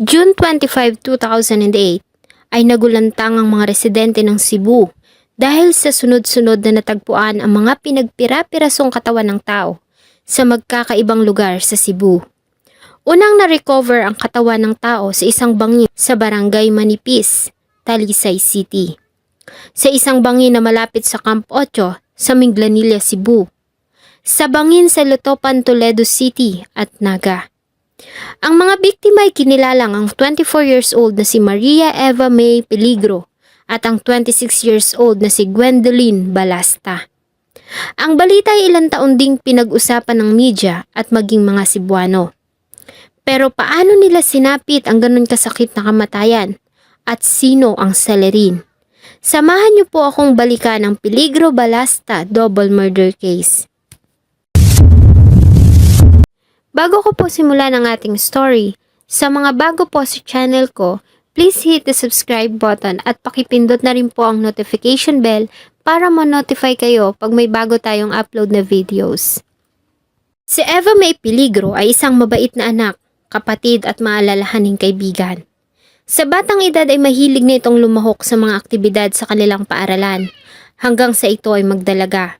June 25, 2008 ay nagulantang ang mga residente ng Cebu dahil sa sunod-sunod na natagpuan ang mga pinagpira-pirasong katawan ng tao sa magkakaibang lugar sa Cebu. Unang na-recover ang katawan ng tao sa isang bangin sa barangay Manipis, Talisay City. Sa isang bangin na malapit sa Camp 8 sa Minglanilla, Cebu. Sa bangin sa Lutopan, Toledo City at Naga. Ang mga biktima ay kinilalang ang 24 years old na si Maria Eva May Peligro at ang 26 years old na si Gwendolyn Balasta. Ang balita ay ilang taon ding pinag-usapan ng media at maging mga Cebuano. Pero paano nila sinapit ang ganun kasakit na kamatayan? At sino ang salerin? Samahan niyo po akong balikan ang Peligro Balasta double murder case. Bago ko po simulan ang ating story, sa mga bago po sa channel ko, please hit the subscribe button at pakipindot na rin po ang notification bell para ma-notify kayo pag may bago tayong upload na videos. Si Eva May Peligro ay isang mabait na anak, kapatid at maalalahaning kaibigan. Sa batang edad ay mahilig na itong lumahok sa mga aktibidad sa kanilang paaralan, hanggang sa ito ay magdalaga.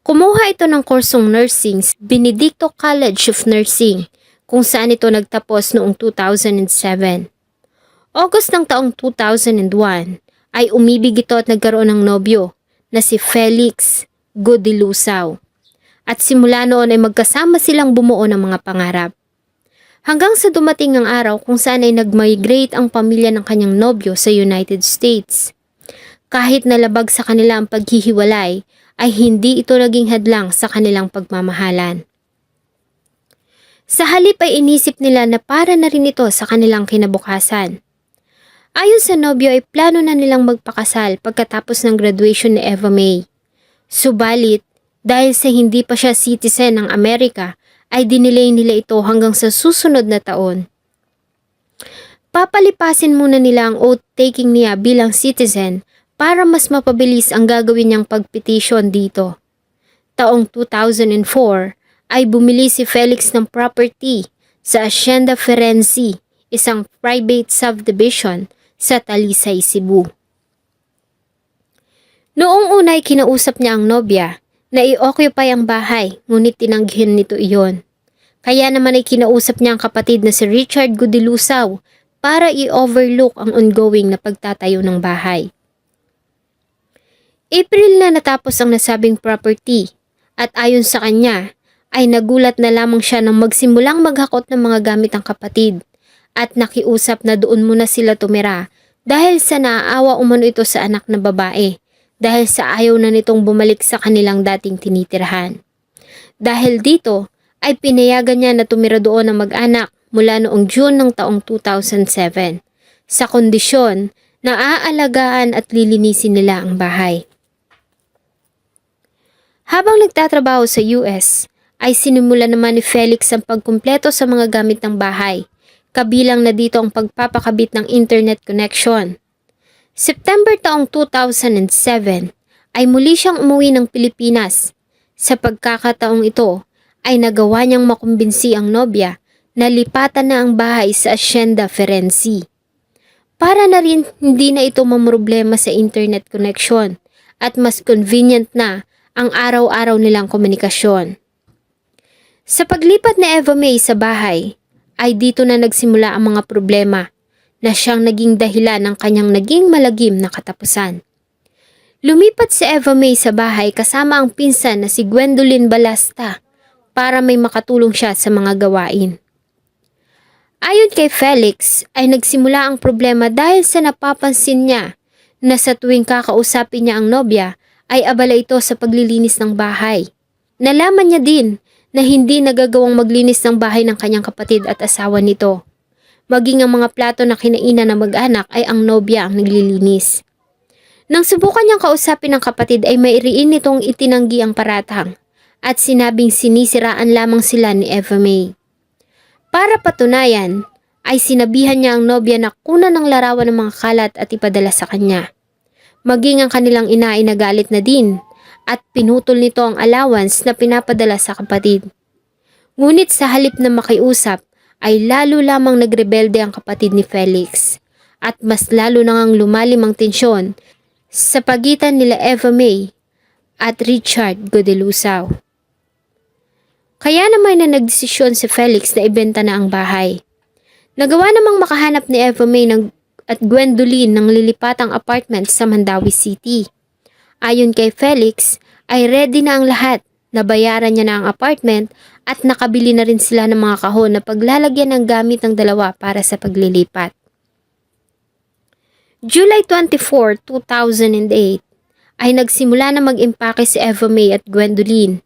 Kumuha ito ng kursong nursing sa Benedicto College of Nursing, kung saan ito nagtapos noong 2007. August ng taong 2001 ay umibig ito at nagkaroon ng nobyo na si Felix Godilusaw. At simula noon ay magkasama silang bumuo ng mga pangarap. Hanggang sa dumating ang araw kung saan ay nag-migrate ang pamilya ng kanyang nobyo sa United States. Kahit nalabag sa kanila ang paghihiwalay, ay hindi ito naging hadlang sa kanilang pagmamahalan. Sa halip ay inisip nila na para na rin ito sa kanilang kinabukasan. Ayon sa nobyo ay plano na nilang magpakasal pagkatapos ng graduation ni Eva May. Subalit, dahil sa hindi pa siya citizen ng Amerika, ay dinelay nila ito hanggang sa susunod na taon. Papalipasin muna nila ang oath-taking niya bilang citizen para mas mapabilis ang gagawin niyang pagpetisyon dito. Taong 2004 ay bumili si Felix ng property sa Hacienda Ferenci, isang private subdivision sa Talisay, Cebu. Noong una ay kinausap niya ang nobya na i-occupy ang bahay ngunit tinanggihan nito iyon. Kaya naman ay kinausap niya ang kapatid na si Richard Gudilusaw para i-overlook ang ongoing na pagtatayo ng bahay. April na natapos ang nasabing property at ayon sa kanya ay nagulat na lamang siya nang magsimulang maghakot ng mga gamit ng kapatid at nakiusap na doon muna sila tumira dahil sa naaawa umano ito sa anak na babae dahil sa ayaw na nitong bumalik sa kanilang dating tinitirahan. Dahil dito ay pinayagan niya na tumira doon ang mag-anak mula noong June ng taong 2007 sa kondisyon na aalagaan at lilinisin nila ang bahay. Habang nagtatrabaho sa US, ay sinimula naman ni Felix ang pagkumpleto sa mga gamit ng bahay, kabilang na dito ang pagpapakabit ng internet connection. September taong 2007 ay muli siyang umuwi ng Pilipinas. Sa pagkakataong ito ay nagawa niyang makumbinsi ang nobya na lipatan na ang bahay sa Hacienda Ferenci. Para na rin hindi na ito mamroblema sa internet connection at mas convenient na ang araw-araw nilang komunikasyon. Sa paglipat ni Eva May sa bahay, ay dito na nagsimula ang mga problema na siyang naging dahilan ng kanyang naging malagim na katapusan. Lumipat si Eva May sa bahay kasama ang pinsan na si Gwendolyn Balasta para may makatulong siya sa mga gawain. Ayon kay Felix ay nagsimula ang problema dahil sa napapansin niya na sa tuwing kakausapin niya ang nobya ay abala ito sa paglilinis ng bahay. Nalaman niya din na hindi nagagawang maglinis ng bahay ng kanyang kapatid at asawa nito. Maging ang mga plato na kinainan ng mag-anak ay ang nobya ang naglilinis. Nang subukan niyang kausapin ng kapatid ay mayriin nitong itinanggi ang paratang at sinabing sinisiraan lamang sila ni Eva May. Para patunayan, ay sinabihan niya ang nobya na kunan ng larawan ng mga kalat at ipadala sa kanya. Maging ang kanilang ina ay nagalit na din at pinutol nito ang allowance na pinapadala sa kapatid. Ngunit sa halip na makiusap, ay lalo lamang nagrebelde ang kapatid ni Felix at mas lalo na ngang lumalim ang tensyon sa pagitan nila Eva May at Richard Godelusaw. Kaya naman na nagdesisyon si Felix na ibenta na ang bahay. Nagawa namang makahanap ni Eva May ng, at Gwendolyn ng lilipatang apartment sa Mandawi City. Ayon kay Felix, ay ready na ang lahat. Nabayaran niya na ang apartment at nakabili na rin sila ng mga kahon na paglalagyan ng gamit ng dalawa para sa paglilipat. July 24, 2008 ay nagsimula na mag-impake si Eva May at Gwendolyn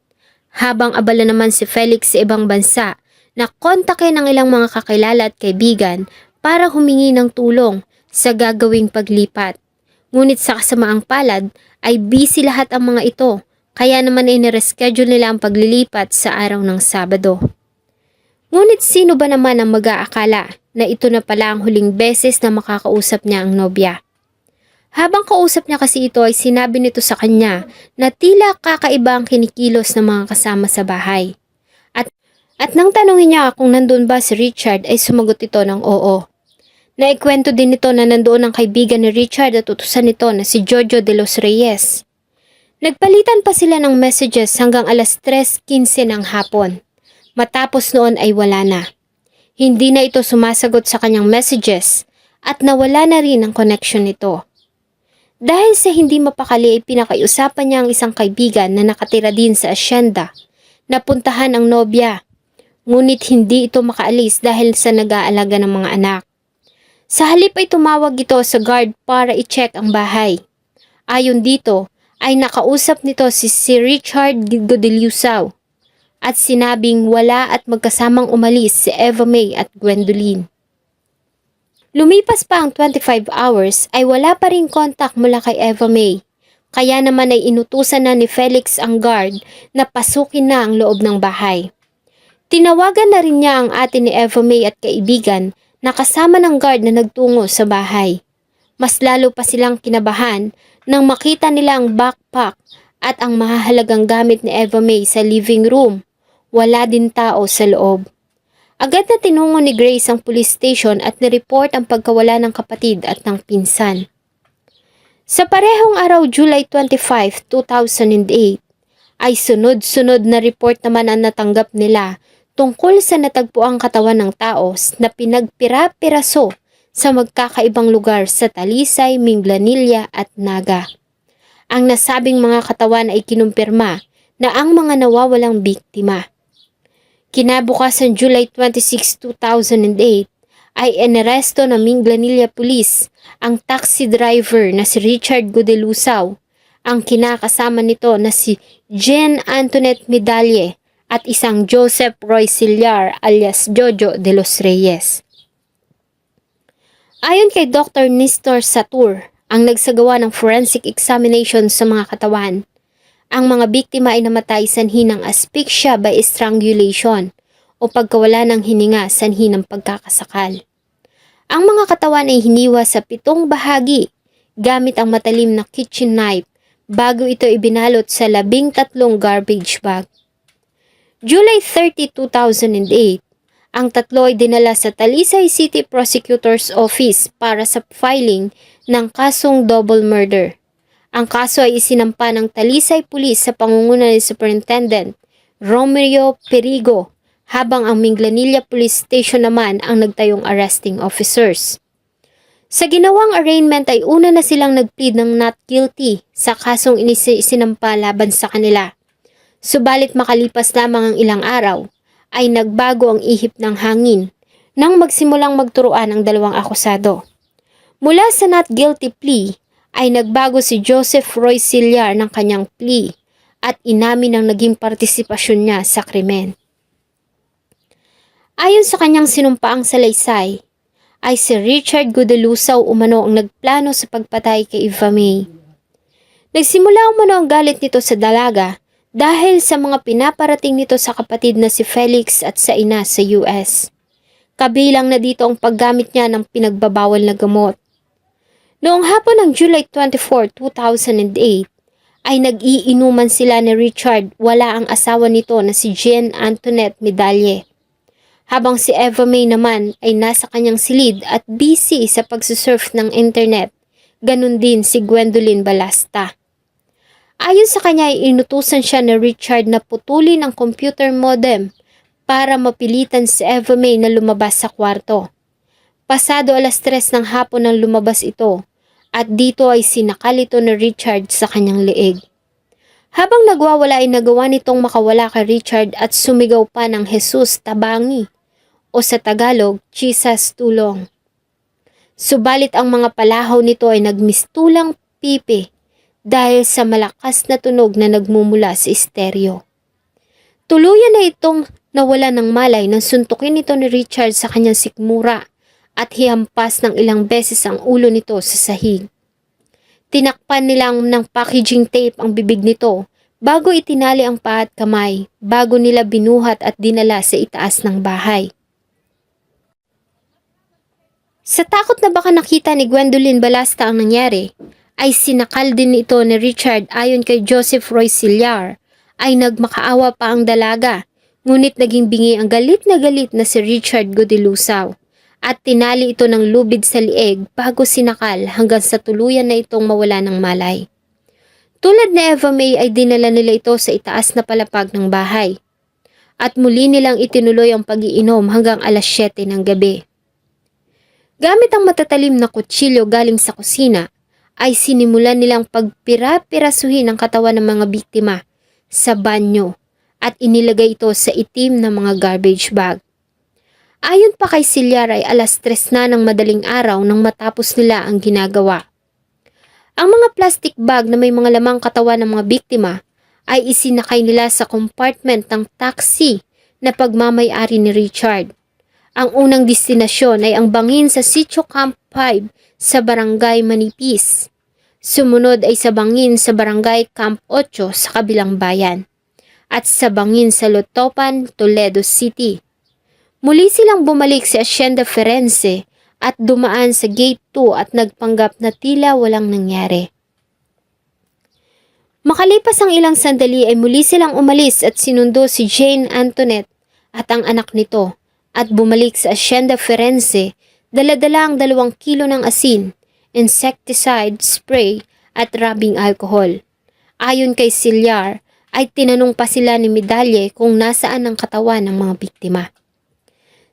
habang abala naman si Felix sa ibang bansa na kontakin ng ilang mga kakilala at kaibigan para humingi ng tulong sa gagawing paglipat. Ngunit sa kasamaang palad ay busy lahat ang mga ito kaya naman ay nireschedule nila ang paglilipat sa araw ng Sabado. Ngunit sino ba naman ang mag-aakala na ito na pala ang huling beses na makakausap niya ang nobya? Habang kausap niya kasi ito ay sinabi nito sa kanya na tila kakaiba ang kinikilos ng mga kasama sa bahay. At, at nang tanungin niya kung nandun ba si Richard ay sumagot ito ng oo. Naikwento din nito na nandoon ang kaibigan ni Richard at utusan nito na si Jojo de los Reyes. Nagpalitan pa sila ng messages hanggang alas 3.15 ng hapon. Matapos noon ay wala na. Hindi na ito sumasagot sa kanyang messages at nawala na rin ang connection nito. Dahil sa hindi mapakali ay pinakaiusapan niya ang isang kaibigan na nakatira din sa asyenda. Napuntahan ang nobya. Ngunit hindi ito makaalis dahil sa nag-aalaga ng mga anak. Sa halip ay tumawag ito sa guard para i-check ang bahay. Ayon dito, ay nakausap nito si si Richard Godeliusaw at sinabing wala at magkasamang umalis si Eva May at Gwendolyn. Lumipas pa ang 25 hours ay wala pa rin kontak mula kay Eva May. Kaya naman ay inutusan na ni Felix ang guard na pasukin na ang loob ng bahay. Tinawagan na rin niya ang ate ni Eva May at kaibigan na kasama ng guard na nagtungo sa bahay. Mas lalo pa silang kinabahan nang makita nila ang backpack at ang mahahalagang gamit ni Eva May sa living room. Wala din tao sa loob. Agad na tinungo ni Grace ang police station at nireport ang pagkawala ng kapatid at ng pinsan. Sa parehong araw July 25, 2008, ay sunod-sunod na report naman ang natanggap nila tungkol sa natagpuang katawan ng tao na pinagpira-piraso sa magkakaibang lugar sa Talisay, Minglanilla at Naga. Ang nasabing mga katawan ay kinumpirma na ang mga nawawalang biktima. Kinabukasan July 26, 2008 ay eneresto ng Minglanilla Police ang taxi driver na si Richard Godelusaw, ang kinakasama nito na si Jen Antoinette Medalye at isang Joseph Roy Sillar alias Jojo de los Reyes. Ayon kay Dr. Nestor Satur, ang nagsagawa ng forensic examination sa mga katawan, ang mga biktima ay namatay sanhi ng asphyxia by strangulation o pagkawala ng hininga sanhi ng pagkakasakal. Ang mga katawan ay hiniwa sa pitong bahagi gamit ang matalim na kitchen knife bago ito ibinalot sa labing tatlong garbage bag. July 30, 2008, ang tatlo ay dinala sa Talisay City Prosecutor's Office para sa filing ng kasong double murder. Ang kaso ay isinampa ng Talisay Police sa pangunguna ni Superintendent Romeo Perigo habang ang Minglanilla Police Station naman ang nagtayong arresting officers. Sa ginawang arraignment ay una na silang nagplead ng not guilty sa kasong isinampa laban sa kanila. Subalit makalipas lamang ang ilang araw, ay nagbago ang ihip ng hangin nang magsimulang magturuan ang dalawang akusado. Mula sa not guilty plea ay nagbago si Joseph Roy Sillar ng kanyang plea at inamin ang naging partisipasyon niya sa krimen. Ayon sa kanyang sinumpaang salaysay, ay si Richard Godelusaw umano ang nagplano sa pagpatay kay Eva May. Nagsimula umano ang galit nito sa dalaga dahil sa mga pinaparating nito sa kapatid na si Felix at sa ina sa US. Kabilang na dito ang paggamit niya ng pinagbabawal na gamot. Noong hapon ng July 24, 2008, ay nag-iinuman sila ni Richard wala ang asawa nito na si Jean Antoinette Medalye. Habang si Eva May naman ay nasa kanyang silid at busy sa pagsusurf ng internet. Ganon din si Gwendolyn Balasta. Ayon sa kanya ay inutusan siya ni Richard na putulin ang computer modem para mapilitan si Eva May na lumabas sa kwarto. Pasado alas tres ng hapon nang lumabas ito at dito ay sinakal ito ni Richard sa kanyang leeg. Habang nagwawala ay nagawa nitong makawala kay Richard at sumigaw pa ng Jesus tabangi o sa Tagalog, Jesus tulong. Subalit ang mga palahaw nito ay nagmistulang pipi dahil sa malakas na tunog na nagmumula sa estereo. Tuluyan na itong nawala ng malay nang suntukin ito ni Richard sa kanyang sikmura at hihampas ng ilang beses ang ulo nito sa sahig. Tinakpan nilang ng packaging tape ang bibig nito bago itinali ang paa at kamay bago nila binuhat at dinala sa itaas ng bahay. Sa takot na baka nakita ni Gwendolyn Balasta ang nangyari, ay sinakal din ito ni Richard ayon kay Joseph Roy Sillar ay nagmakaawa pa ang dalaga ngunit naging bingi ang galit na galit na si Richard Godilusaw at tinali ito ng lubid sa lieg bago sinakal hanggang sa tuluyan na itong mawala ng malay. Tulad ni Eva May ay dinala nila ito sa itaas na palapag ng bahay. At muli nilang itinuloy ang pagiinom hanggang alas 7 ng gabi. Gamit ang matatalim na kutsilyo galing sa kusina, ay sinimulan nilang pagpira-pirasuhin ang katawan ng mga biktima sa banyo at inilagay ito sa itim na mga garbage bag. Ayon pa kay Silyar ay alas tres na ng madaling araw nang matapos nila ang ginagawa. Ang mga plastic bag na may mga lamang katawan ng mga biktima ay isinakay nila sa compartment ng taxi na pagmamayari ni Richard. Ang unang destinasyon ay ang bangin sa Sitio Camp 5 sa Barangay Manipis. Sumunod ay sa bangin sa Barangay Camp 8 sa kabilang bayan. At sa bangin sa Lotopan, Toledo City. Muli silang bumalik sa Hacienda Ferense at dumaan sa Gate 2 at nagpanggap na tila walang nangyari. Makalipas ang ilang sandali ay muli silang umalis at sinundo si Jane Antoinette at ang anak nito at bumalik sa Hacienda Ferense daladala ang dalawang kilo ng asin, insecticide spray at rubbing alcohol. Ayon kay Silyar, ay tinanong pa sila ni Medalye kung nasaan ang katawan ng mga biktima.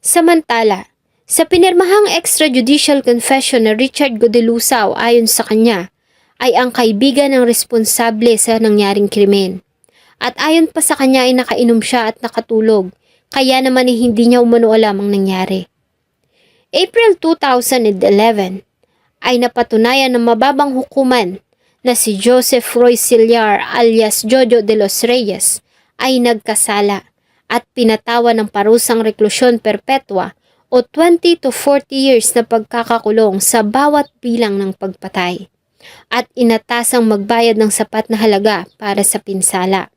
Samantala, sa pinirmahang extrajudicial confession na Richard Godelusaw ayon sa kanya, ay ang kaibigan ng responsable sa nangyaring krimen. At ayon pa sa kanya ay nakainom siya at nakatulog, kaya naman ay hindi niya umano alam ang nangyari. April 2011 ay napatunayan ng mababang hukuman na si Joseph Roy Sillar alias Jojo de los Reyes ay nagkasala at pinatawan ng parusang reklusyon perpetua o 20 to 40 years na pagkakakulong sa bawat bilang ng pagpatay at inatasang magbayad ng sapat na halaga para sa pinsala.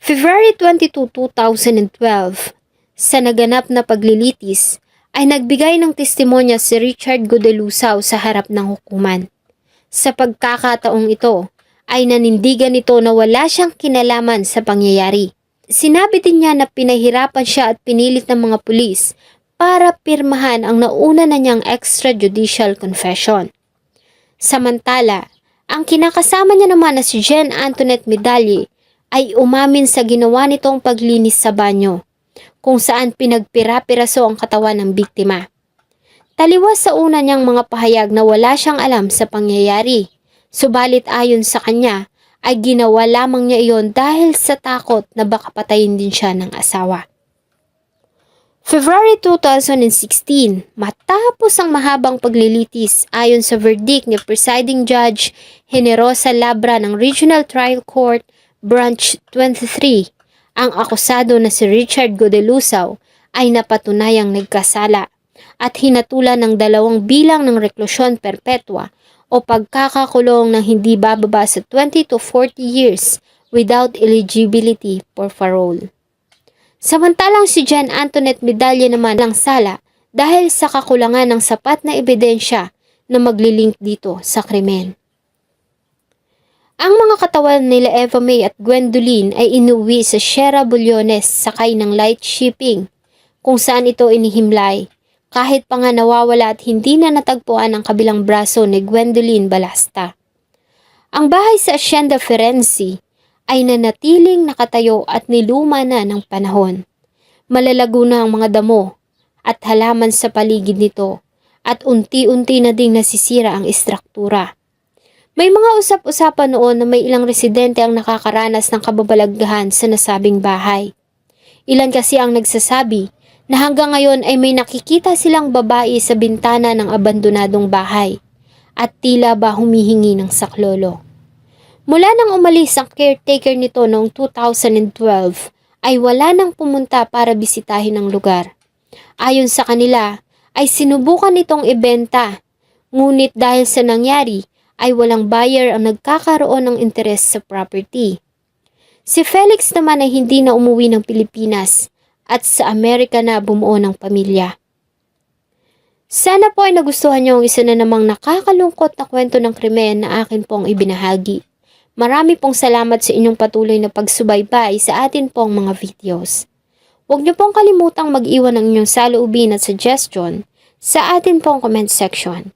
February 22, 2012, sa naganap na paglilitis, ay nagbigay ng testimonya si Richard Godelusaw sa harap ng hukuman. Sa pagkakataong ito, ay nanindigan nito na wala siyang kinalaman sa pangyayari. Sinabi din niya na pinahirapan siya at pinilit ng mga pulis para pirmahan ang nauna na niyang extrajudicial confession. Samantala, ang kinakasama niya naman na si Jen Antoinette Medalye ay umamin sa ginawa nitong paglinis sa banyo, kung saan pinagpira-piraso ang katawan ng biktima. Taliwas sa una niyang mga pahayag na wala siyang alam sa pangyayari, subalit ayon sa kanya ay ginawa lamang niya iyon dahil sa takot na baka patayin din siya ng asawa. February 2016, matapos ang mahabang paglilitis ayon sa verdict ni Presiding Judge Generosa Labra ng Regional Trial Court Branch 23, ang akusado na si Richard Godelusaw ay napatunayang nagkasala at hinatulan ng dalawang bilang ng reklusyon perpetua o pagkakakulong ng hindi bababa sa 20 to 40 years without eligibility for parole. Samantalang si Jan Antoinette Medalya naman lang sala dahil sa kakulangan ng sapat na ebidensya na maglilink dito sa krimen. Ang mga katawan nila Eva May at Gwendolyn ay inuwi sa Sierra Bullones sakay ng light shipping kung saan ito inihimlay kahit pa nga nawawala at hindi na natagpuan ang kabilang braso ni Gwendolyn Balasta. Ang bahay sa Hacienda Ferenci ay nanatiling nakatayo at niluma na ng panahon. Malalago na ang mga damo at halaman sa paligid nito at unti-unti na ding nasisira ang istruktura. May mga usap-usapan noon na may ilang residente ang nakakaranas ng kababalaghan sa nasabing bahay. Ilan kasi ang nagsasabi na hanggang ngayon ay may nakikita silang babae sa bintana ng abandonadong bahay at tila ba humihingi ng saklolo. Mula nang umalis ang caretaker nito noong 2012 ay wala nang pumunta para bisitahin ang lugar. Ayon sa kanila ay sinubukan nitong ibenta ngunit dahil sa nangyari ay walang buyer ang nagkakaroon ng interes sa property. Si Felix naman ay hindi na umuwi ng Pilipinas at sa Amerika na bumuo ng pamilya. Sana po ay nagustuhan niyo ang isa na namang nakakalungkot na kwento ng krimen na akin pong ibinahagi. Marami pong salamat sa inyong patuloy na pagsubaybay sa atin pong mga videos. Huwag niyo pong kalimutang mag-iwan ng inyong saloobin at suggestion sa atin pong comment section.